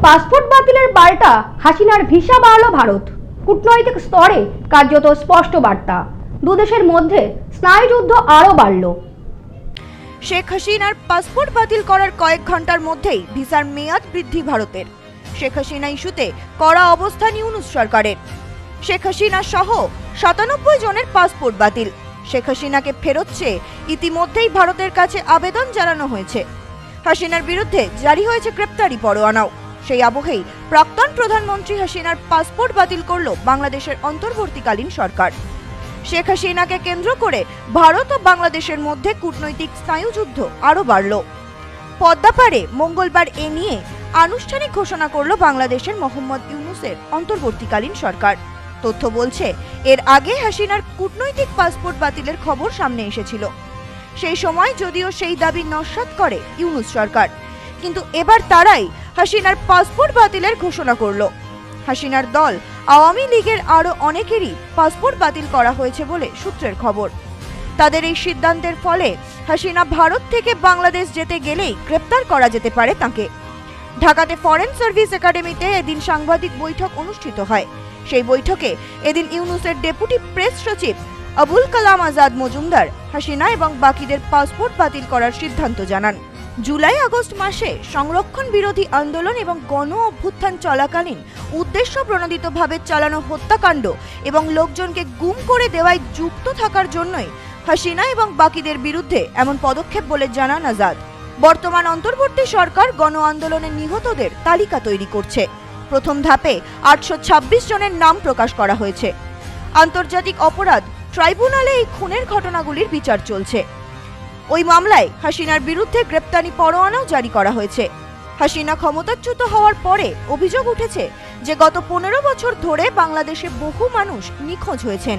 Passport বাতিলের পাল্টা হাসিনার ভিসা বাড়ালো ভারত। কূটনৈতিক স্তরে কার্যত স্পষ্ট বার্তা। দুদেশের মধ্যে স্নায়ুযুদ্ধ আরও বাড়ল। শেখ হাসিনার পাসপোর্ট বাতিল করার কয়েক ঘণ্টার মধ্যেই ভিসার মেয়াদ বৃদ্ধি ভারতের। শেখ হাসিনা ইস্যুতে কড়া অবস্থান ইউনুস সরকারের। শেখ হাসিনা সহ সাতানব্বই জনের পাসপোর্ট বাতিল। শেখ হাসিনাকে ফেরত চেয়ে ইতিমধ্যেই ভারতের কাছে আবেদন জানানো হয়েছে। হাসিনার বিরুদ্ধে জারি হয়েছে গ্রেপ্তারি পরোয়ানাও। সেই আবহেই প্রাক্তন প্রধানমন্ত্রী হাসিনার পাসপোর্ট বাতিল করল বাংলাদেশের অন্তর্বর্তীকালীন সরকার। শেখ হাসিনাকে কেন্দ্র করে ভারত ও বাংলাদেশের মধ্যে কূটনৈতিক স্নায়ুযুদ্ধ আরও বাড়ল। পদ্মাপাড়ে মঙ্গলবার এ নিয়ে আনুষ্ঠানিক ঘোষণা করল বাংলাদেশের মোহাম্মদ ইউনুসের অন্তর্বর্তীকালীন সরকার। তথ্য বলছে, এর আগে হাসিনার কূটনৈতিক পাসপোর্ট বাতিলের খবর সামনে এসেছিল। সেই সময় যদিও সেই দাবি নস্যাৎ করে ইউনুস সরকার। কিন্তু এবার তারাই হাসিনার পাসপোর্ট বাতিলের ঘোষণা করল। হাসিনার দল আওয়ামী লীগের আরও অনেকেরই পাসপোর্ট বাতিল করা হয়েছে বলে সূত্রের খবর। তাদের এই সিদ্ধান্তের ফলে হাসিনা ভারত থেকে বাংলাদেশ যেতে গেলেই গ্রেপ্তার করা যেতে পারে তাকে। ঢাকাতে ফরেন সার্ভিস একাডেমিতে এদিন সাংবাদিক বৈঠক অনুষ্ঠিত হয়। সেই বৈঠকে এদিন ইউনুসের ডেপুটি প্রেস সচিব আবুল কালাম আজাদ মজুমদার, হাসিনা এবং বাকিদের পাসপোর্ট বাতিল করার সিদ্ধান্ত জানান। জুলাই আগস্ট মাসে সংরক্ষণ বিরোধী আন্দোলন এবং গণ অভ্যুত্থান চলাকালীন উদ্দেশ্য প্রণোদিতভাবে চালানো হত্যাকাণ্ড এবং লোকজনকে গুম করে দেওয়ায় যুক্ত থাকার জন্যই হাসিনা এবং বাকিদের বিরুদ্ধে এমন পদক্ষেপ বলে জানান আজাদ। বর্তমান অন্তর্বর্তী সরকার গণ আন্দোলনে নিহতদের তালিকা তৈরি করছে। প্রথম ধাপে আটশো ছাব্বিশ জনের নাম প্রকাশ করা হয়েছে। আন্তর্জাতিক অপরাধ ট্রাইব্যুনালে এই খুনের ঘটনাগুলির বিচার চলছে। ওই মামলায় হাসিনার বিরুদ্ধে গ্রেপ্তারি পরোয়ানাও জারি করা হয়েছে। হাসিনা ক্ষমতাচ্যুত হওয়ার পরে অভিযোগ উঠেছে যে গত পনেরো বছর ধরে বাংলাদেশে বহু মানুষ নিখোঁজ হয়েছেন।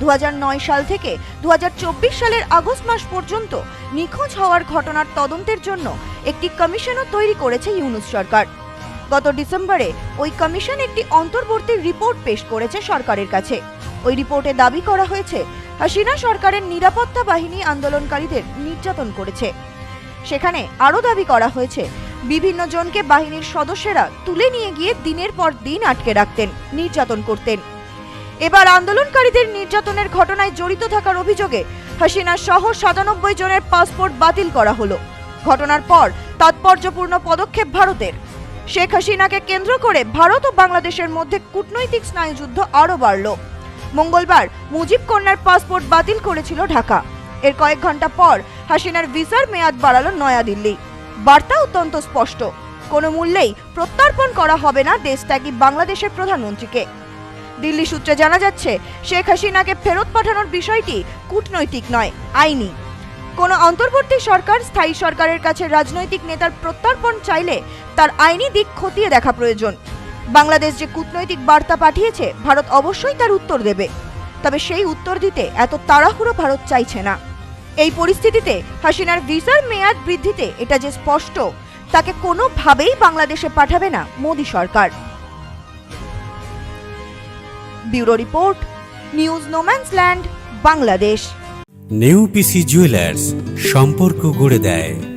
দুহাজার নয় সাল থেকে দুহাজার চব্বিশ সালের আগস্ট মাস পর্যন্ত নিখোঁজ হওয়ার ঘটনার তদন্তের জন্য একটি কমিশনও তৈরি করেছে ইউনুস সরকার। গত ডিসেম্বরে ওই কমিশন একটি অন্তর্বর্তী রিপোর্ট পেশ করেছে সরকারের কাছে। ওই রিপোর্টে দাবি করা হয়েছে, হাসিনা সরকারের নিরাপত্তা বাহিনী আন্দোলনকারীদের নির্যাতন করেছে। সেখানে আরও দাবি করা হয়েছে, বিভিন্ন জনকে বাহিনীর সদস্যরা তুলে নিয়ে গিয়ে দিনের পর দিন আটকে রাখতেন, নির্যাতন করতেন। এবার আন্দোলনকারীদের নির্যাতনের ঘটনায় জড়িত থাকার অভিযোগে হাসিনা সহ সাতানব্বই জনের পাসপোর্ট বাতিল করা হলো। ঘটনার পর তাৎপর্যপূর্ণ পদক্ষেপ ভারতের। শেখ হাসিনাকে কেন্দ্র করে ভারত ও বাংলাদেশের মধ্যে কূটনৈতিক স্নায়ুযুদ্ধ আরও বাড়ল। মঙ্গলবার মুজিব কন্যার পাসপোর্ট বাতিল করেছিল ঢাকা। এর কয়েক ঘণ্টা পর হাসিনার ভিসার মেয়াদ বাড়ালো নয়াদিল্লি। বার্তা অত্যন্ত স্পষ্ট। কোনো মূল্যেই প্রত্যর্পণ করা হবে না দেশত্যাগী বাংলাদেশের প্রধানমন্ত্রীকে। দিল্লি সূত্রে জানা যাচ্ছে, শেখ হাসিনাকে ফেরত পাঠানোর বিষয়টি কূটনৈতিক নয়, আইনি। কোনো অন্তর্বর্তী সরকার, স্থায়ী সরকারের কাছে রাজনৈতিক নেতার প্রত্যর্পণ চাইলে তার আইনি দিক খতিয়ে দেখা প্রয়োজন। বাংলাদেশ যে কূটনৈতিক বার্তা পাঠিয়েছে, ভারত অবশ্যই তার উত্তর দেবে। তবে সেই উত্তর দিতে এত তাড়াহুড়ো ভারত চাইছে না। এই পরিস্থিতিতে হাসিনার ভিসার মেয়াদ বৃদ্ধিতে এটা যে স্পষ্ট, তাকে কোনোভাবেই বাংলাদেশে পাঠাবে না মোদী সরকার। Bureau report, news no man's land, Bangladesh. New PC Jewellers সম্পর্ক গড়ে দেয়।